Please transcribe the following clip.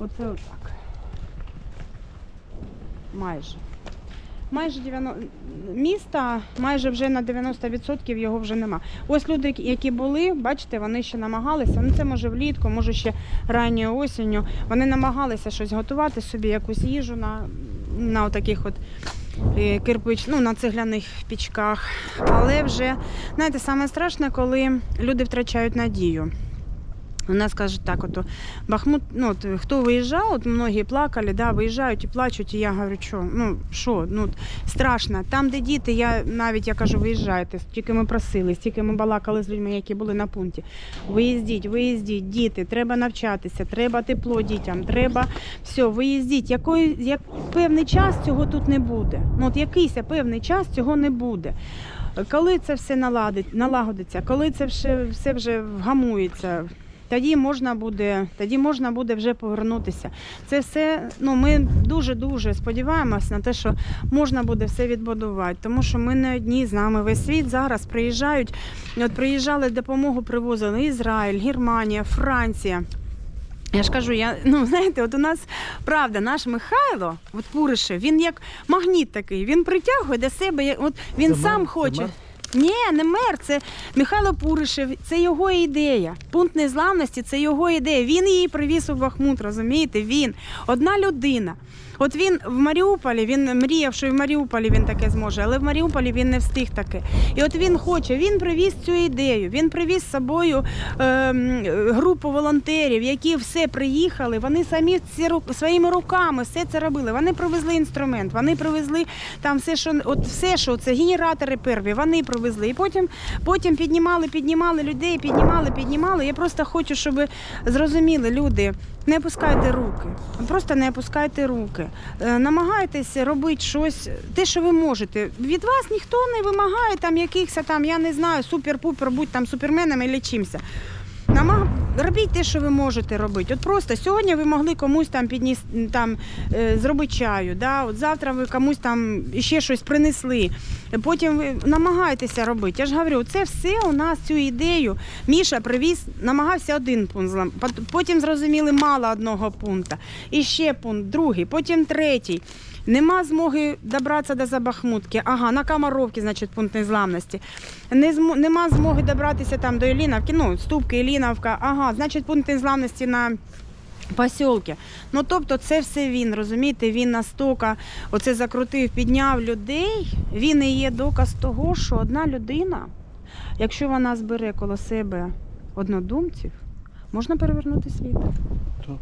Оце отак. Майже. Майже 90... міста, майже вже на 90% його вже нема. Ось люди, які були, бачите, вони ще намагалися. Ну це може влітку, може ще ранньою осінню. Вони намагалися щось готувати собі, якусь їжу на, на таких от е, кирпич, ну, на цегляних пічках. Але вже, знаєте, саме страшне, коли люди втрачають надію. У нас кажуть так, от Бахмут, ну от, хто виїжджав, от многі плакали, да, виїжджають і плачуть, і я говорю, що, ну що, ну страшно. Там, де діти, я навіть я кажу, виїжджайте, стільки ми просили, стільки ми балакали з людьми, які були на пункті. Виїздіть, виїздіть, діти, треба навчатися, треба тепло дітям, треба все, виїздіть. Якої, як певний час цього тут не буде. Ну от якийсь певний час цього не буде. Коли це все наладить, налагодиться, коли це все, все вже вгамується, тоді можна буде, тоді можна буде вже повернутися. Це все. Ну ми дуже дуже сподіваємось на те, що можна буде все відбудувати, тому що ми не одні з нами. Весь світ зараз приїжджають. От приїжджали допомогу, привозили Ізраїль, Германія, Франція. Я ж кажу, я ну знаєте, от у нас правда, наш Михайло, от Пуришев, він як магніт такий, він притягує до себе, от він Це сам мер? Це хоче. мер? Ні, не мер, це Михайло Пуришев, це його ідея. Пункт незламності це його ідея. Він її привіз у Бахмут, розумієте? Він одна людина. От він в Маріуполі, він мріяв, що і в Маріуполі він таке зможе, але в Маріуполі він не встиг таке. І от він хоче, він привіз цю ідею. Він привіз з собою ем, групу волонтерів, які все приїхали. Вони самі ці своїми руками все це робили. Вони привезли інструмент, вони привезли там все, що от все, що це генератори перві, вони привезли. І потім, потім піднімали, піднімали людей, піднімали, піднімали. Я просто хочу, щоб зрозуміли, люди. Не опускайте руки, просто не опускайте руки. намагайтеся Намагайтесь робити щось, те, що ви можете. Від вас ніхто не вимагає там якихось там, я не знаю, супер-пупер, будь там суперменом і. Намаг... Робіть те, що ви можете робити. От просто сьогодні ви могли комусь там підніс там е, зробити чаю. Да? От завтра ви комусь там ще щось принесли. Потім ви намагайтеся робити. Я ж говорю, це все у нас цю ідею. Міша привіз, намагався один пункт злам. Потім зрозуміли мало одного пункту. І ще пункт, другий, потім третій. Нема змоги добратися до Забахмутки. Ага, на Камаровці, значить, пункт незламності. Не змо... Нема змоги добратися там до Іліновки, ну, Ступки, Іліновка. Ага, значить, пункт незламності на посілки. Ну, тобто, це все він, розумієте, він настільки оце закрутив, підняв людей. Він і є доказ того, що одна людина, якщо вона збере коло себе однодумців, можна перевернути світ. То.